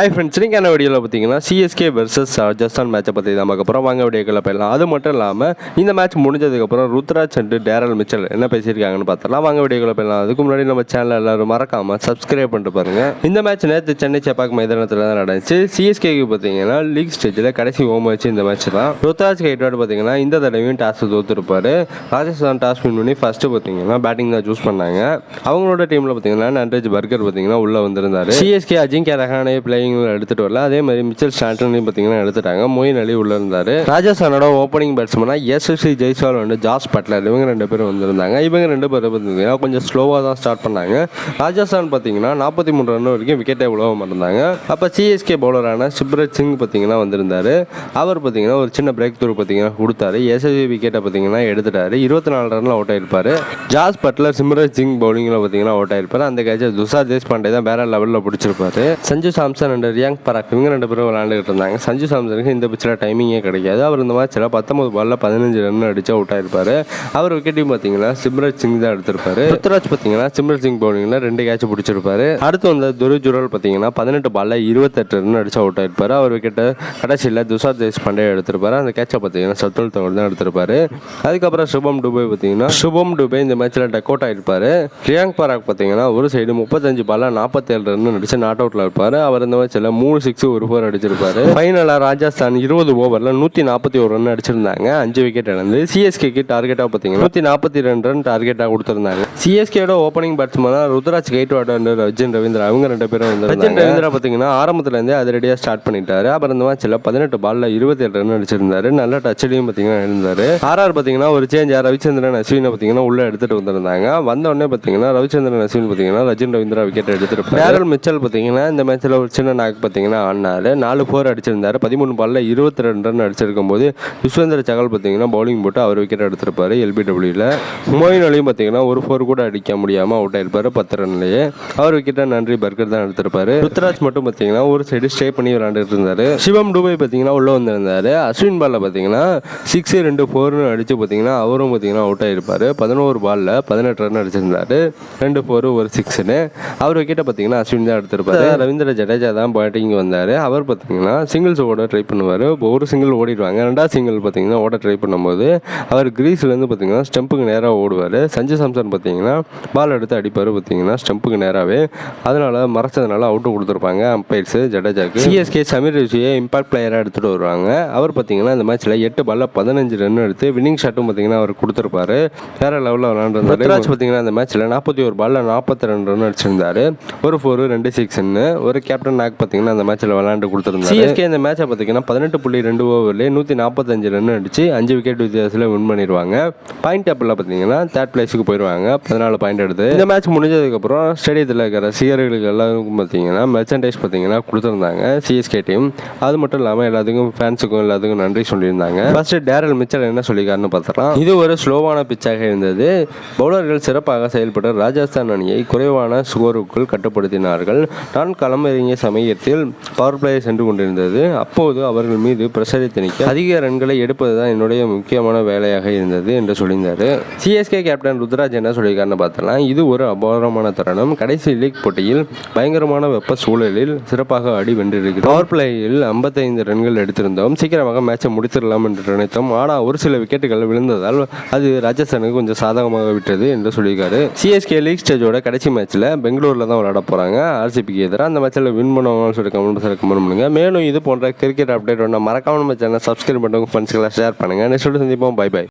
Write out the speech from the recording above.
Hi friends நீங்கள் என்ன வீடியோவில் பார்த்தீங்கன்னா சிஎஸ்கே வர்சஸ் ராஜஸ்தான் மேட்சை பற்றி தான் பார்க்க போகிறோம் வாங்க வீடியோக்களை போயிடலாம். அது மட்டும் இல்லாமல் இந்த மேட்ச் முடிஞ்சதுக்கப்புறம் ருத்ராஜ் அண்ட் டேரல் மிச்சல் என்ன பேசியிருக்காங்கன்னு பார்த்தலாம் வாங்க வீடியோக்களை போயிடலாம். அதுக்கு முன்னாடி நம்ம சேனல் எல்லாரும் மறக்காமல் சப்ஸ்கிரைப் பண்ணிட்டு பாருங்க. இந்த மேட்ச் நேற்று சென்னை சேப்பாக்கு மைதானத்தில் தான் நடந்துச்சு. சிஎஸ்கேக்கு பார்த்தீங்கன்னா லீக் ஸ்டேஜில் கடைசி ஓம் வச்சு இந்த மேட்ச் தான். ருத்ராஜ் கைட்வாட் பார்த்தீங்கன்னா இந்த தடவையும் டாஸ் தோத்துருப்பாரு. ராஜஸ்தான் டாஸ் வின் பண்ணி ஃபஸ்ட்டு பார்த்தீங்கன்னா பேட்டிங் தான் சூஸ் பண்ணாங்க. அவங்களோட டீமில் பார்த்தீங்கன்னா நன்ரேஜ் பர்கர் பார்த்தீங்கன்னா உள்ளே வந்திருந்தார். சிஎஸ்கே அஜிங்கே ரஹானே பிளேயிங் எடுத்துட்டு வரல. அதே மாதிரி மிச்சல் ஸ்டாண்டர்லையும் பார்த்தீங்கன்னா எடுத்துட்டாங்க. மொயின் அலி உள்ள இருந்தார். ராஜஸ்தானோட ஓப்பனிங் பேட்ஸ்மனாக எஸ்எஸ்சி ஜெய்ஸ்வால் வந்து ஜாஸ் பட்லர் இவங்க ரெண்டு பேரும் வந்திருந்தாங்க. இவங்க ரெண்டு பேரும் பார்த்தீங்கன்னா கொஞ்சம் ஸ்லோவாக தான் ஸ்டார்ட் பண்ணாங்க. ராஜஸ்தான் பார்த்தீங்கன்னா நாற்பத்தி மூணு ரன் வரைக்கும் விக்கெட்டே உழவ மாட்டிருந்தாங்க அப்போ சிஎஸ்கே பவுலரான சிப்ரத் சிங் பார்த்தீங்கன்னா வந்திருந்தாரு. அவர் பார்த்தீங்கன்னா ஒரு சின்ன பிரேக் த்ரூ பார்த்தீங்கன்னா கொடுத்தாரு. எஸ்எஸ்சி விக்கெட்டை பார்த்தீங்கன்னா எடுத்துட்டாரு. இருபத்தி நாலு ரனில் அவுட் ஆயிருப்பார். ஜாஸ் பட்லர் சிம்ரத் சிங் பவுலிங்கில் பார்த்தீங்கன்னா அவுட் ஆயிருப்பாரு. அந்த கேட்சை துஷார் தேஷ்பாண்டே தான் வேற லெவலில் பிடிச்சிருப்பாரு. சஞ்சு சாம்சன் அண்ட் ரியாங் பராக் இவங்க ரெண்டு பேரும் விளையாண்டுட்டு இருந்தாங்க. சஞ்சு சாம்சனுக்கு இந்த பிச்சில் டைமிங்கே கிடைக்காது. அவர் இந்த மேட்ச்சில் பத்தொம்பது பாலில் பதினஞ்சு ரன் அடித்து அவுட் ஆயிருப்பார். அவர் விக்கெட்டையும் பார்த்தீங்கன்னா சிம்ரஜ் சிங் தான் எடுத்திருப்பாரு. ருத்ராஜ் பார்த்தீங்கன்னா சிம்ரஜ் சிங் பவுலிங்கில் ரெண்டு கேட்ச் பிடிச்சிருப்பாரு. அடுத்து வந்த துருஜுரல் பார்த்தீங்கன்னா பதினெட்டு பாலில் இருபத்தெட்டு ரன் அடித்து அவுட் ஆயிருப்பார். அவர் விக்கெட்டை கடைசியில் துஷார் தேஷ்பாண்டே எடுத்திருப்பார். அந்த கேட்சை பார்த்தீங்கன்னா சத்துல் தவறு தான் எடுத்திருப்பாரு. அதுக்கப்புறம் சுபம் டுபே பார்த்தீங்கன்னா சுபம் டுபே இந்த மேட்ச்சில் டக் அவுட் ஆயிருப்பார். ரியாங் பராக் பார்த்தீங்கன்னா ஒரு சைடு முப்பத்தஞ்சு பாலில் நாற்பத்தேழு ரன் அடித்து நாட் அவுட்டில் இருப்பார். அவர் இந்த மேட்ச்சில் மூணு சிக்ஸ் ஒரு ஃபோர் அடிச்சிருப்பாரு. ஃபைனலாக ராஜஸ்தான் இருபது ஓவரில் நூற்றி நாற்பத்தி ஒரு ரன் அடிச்சிருந்தாங்க. அஞ்சு விக்கெட் இழந்து சிஎஸ்கேக்கு டார்கெட்டாக பார்த்தீங்கன்னா நூற்றி நாற்பத்தி ரெண்டு ரன் டார்கெட்டாக கொடுத்துருந்தாங்க. சிஎஸ்கேயோட ஓப்பனிங் பேட்ஸ்மேனாக ருத்ராஜ் கைட்வாட் அண்ட் ரஜின் ரவீந்திரா அவங்க ரெண்டு பேரும் வந்து ரஜின் ரவீந்திரா பார்த்தீங்கன்னா ஆரம்பத்துலேருந்தே அது ரெடியாக ஸ்டார்ட் பண்ணிட்டாரு. அப்புறம் இந்த மேட்ச்சில் பதினெட்டு பால்ல இருபத்தேழு ரன் அடிச்சிருந்தாரு. நல்ல டச்லையும் பார்த்தீங்கன்னா இருந்தாரு ஆர்ஆர் பார்த்தீங்கன்னா ஒரு சேஞ்ச் ரவிச்சந்திரன் அஸ்வினை பார்த்தீங்கன்னா உள்ள எடுத்துட்டு வந்திருந்தாங்க. வந்த உடனே பார்த்தீங்கன்னா ரவிச்சந்திரன் அஸ்வின் பார்த்தீங்கன்னா ரஜின் ரவீந்திரா விக்கெட் எடுத்துட்டு டேரல் மிச்சல் பார்த்தீங்கன்னா இந்த மேட்ச்சில் ஒரு சின்ன நாக் பார்த்தீங்கன்னா ஆடினாரு. நாலு ஃபோர் அடிச்சிருந்தார். பதிமூணு பால்ல இருபத்தி ரெண்டு ரன் அடிச்சிருக்கும் போது விஸ்வேந்திர சகல் பார்த்தீங்கன்னா பவுலிங் போட்டு அவர் விக்கெட் எடுத்திருப்பாரு எல்பிடபிள்யூவில் மோயின் அலியும் பார்த்தீங்கன்னா ஒரு ஃபோர் கூட அடிக்க முடியாமல் அவுட் ஆயிருப்பார். பத்து ரன்லேயே அவர் விக்கெட்டாக நன்றி பர்கர் தான் எடுத்திருப்பார். ருத்ராஜ் மட்டும் பார்த்தீங்கன்னா ஒரு சைடு ஸ்டே பண்ணி விளாண்டுட்டு இருந்தார். சிவம் டூபை பார்த்தீங்கன்னா உள்ளே வந்திருந்தாரு. அஸ்வின் பாலில் பார்த்தீங்கன்னா சிக்ஸ் ரெண்டு ஃபோர்னு அடித்து பார்த்தீங்கன்னா அவரும் பார்த்தீங்கன்னா அவுட் ஆயிருப்பாரு. பதினோரு பால்ல பதினெட்டு ரன் அடிச்சிருந்தாரு. ரெண்டு ஃபோர் ஒரு சிக்ஸ்னு அவர் விக்கெட்டை பார்த்தீங்கன்னா அஸ்வின் தான் எடுத்திருப்பாரு. ரவீந்திர ஜடேஜா தான் பேட்டிங் வந்தார். அவர் பார்த்தீங்கன்னா சிங்கிள்ஸ் ஓட ட்ரை பண்ணுவார். ஒரு சிங்கிள் ஓடிடுவாங்க. ரெண்டாவது சிங்கிள் பார்த்தீங்கன்னா ஓட ட்ரை பண்ணும்போது அவர் கிரீஸ்லேருந்து பார்த்தீங்கன்னா ஸ்டெம்புக்கு நேராக ஓடுவார். சஞ்சு சாம்சன் பார்த்தீங்கன்னா பால் எடுத்து அடிப்பார் பார்த்தீங்கன்னா ஸ்டெம்புக்கு நேராகவே அதனால மறைச்சதுனால அவுட்டு கொடுத்துருப்பாங்க. அம்பையர்ஸ் ஜடேஜாக்கு. சிஎஸ்கே சமீர் ரிஷியை இம்பாக்ட் பிளேயராக எடுத்துகிட்டு வருவாங்க. அவர் பார்த்தீங்கன்னா இந்த மேட்ச்சில் எட்டு பால்ல பதினஞ்சு ரன் எடுத்து வின்னிங் ஷாட்டும் பார்த்தீங்கன்னா அவர் கொடுத்துருப்பாரு. வேற லெவலில் விளாண்டுருந்தாரு ருத்ராஜ் பார்த்தீங்கன்னா இந்த மேட்ச்சில் நாற்பத்தி ஒரு பால்ல நாற்பத்தி ரெண்டு ரன் அடிச்சிருந்தாரு. ஒரு ஃபோர் ரெண்டு சிக்ஸ்னு ஒரு கேப்டன் நாக் பார்த்தீங்கன்னா அந்த மேட்ச்சில் விளாண்டு கொடுத்துருந்தாங்க சிஎஸ்கே இந்த மேட்ச்சை பார்த்தீங்கன்னா பதினெட்டு புள்ளி ரெண்டு ஓவர்லேயே நூற்றி நாற்பத்தஞ்சு ரன் அடிச்சு அஞ்சு விக்கெட் வித்தியாசத்தில் வின் பண்ணிடுவாங்க பாயிண்ட் டேபிளில் பார்த்தீங்கன்னா தேர்ட் பிளேஸுக்கு போயிடுவாங்க பதினாலு பாயிண்ட் எடுத்து இந்த மேட்ச் முடிஞ்சதுக்கப்புறம் ஸ்டேடியத்தில் இருக்கிற ரசிகர்களுக்கு எல்லாருக்கும் பார்த்தீங்கன்னா மெர்ச்சன்டைஸ் பார்த்தீங்கன்னா கொடுத்துருந்தாங்க சிஎஸ்கே டீம் அது மட்டும் இல்லாமல் எல்லாத்துக்கும் ஃபேன்ஸுக்கும் எல்லாத்துக்கும் நன்றி சொல்லியிருந்தாங்க. ஃபர்ஸ்ட் டேரல் மிச்சல் என்ன சொல்லியிருக்காருன்னு பார்த்தலாம் இது ஒரு ஸ்லோவான பிச்சாக இருந்தது. பவுலர்கள் சிறப்பாக செயல்பட்ட ராஜஸ்தான் அணியை குறைவான ஸ்கோருக்குள் கட்டுப்படுத்தினார்கள். நான் களமிறங்கிய சமயத்தில் பவர் பிளேயர் சென்று கொண்டிருந்தது. அப்போது அவர்கள் மீது பிரஷரை திணிக்க அதிக ரன்களை எடுப்பது தான் என்னுடைய முக்கியமான வேலையாக இருந்தது என்று சொல்லியிருந்தார். சிஎஸ்கே கேப்டன் ருத்ராஜ் என்ன சொல்லியிருக்காருன்னு பார்த்தலாம் இது ஒரு அபாரமான தருணம். கடைசி லீக் போட்டியில் பயங்கரமான வெப்ப சூழலில் சிறப்பாக ஆடி வென்றிருக்கிறது பவர் பிளேயில் ஐம்பத்தைந்து ரன்கள் எடுத்திருந்தோம். சீக்கிரமாக மேட்சை முடித்திடலாம் என்று நினைத்தோம். ஆனால் ஒரு சில விக்கெட்டுகள் விழுந்ததால் அது ராஜஸ்தானுக்கு கொஞ்சம் சாதகமாக விட்டது என்று சொல்லியிருக்காரு. சிஎஸ்கே லீக் ஸ்டேஜோட கடைசி மேட்ச்சில் பெங்களூரில் தான் விளையாட போகிறாங்க ஆர்சிபிக்கு எதிராக அந்த மேட்ச்சில் வின் பண்ணுவாங்கன்னு சொல்லி கமெண்ட் சொல்லி கமெண்ட் பண்ணுங்கள் மேலும் இது போன்ற கிரிக்கெட் அப்டேட் ஒன்று மறக்காம நம்ம சேனல் சப்ஸ்கிரைப் பண்ணுங்க ஃப்ரெண்ட்ஸ்களை ஷேர் பண்ணுங்க. நெக்ஸ்ட் சந்திப்போம். Bye bye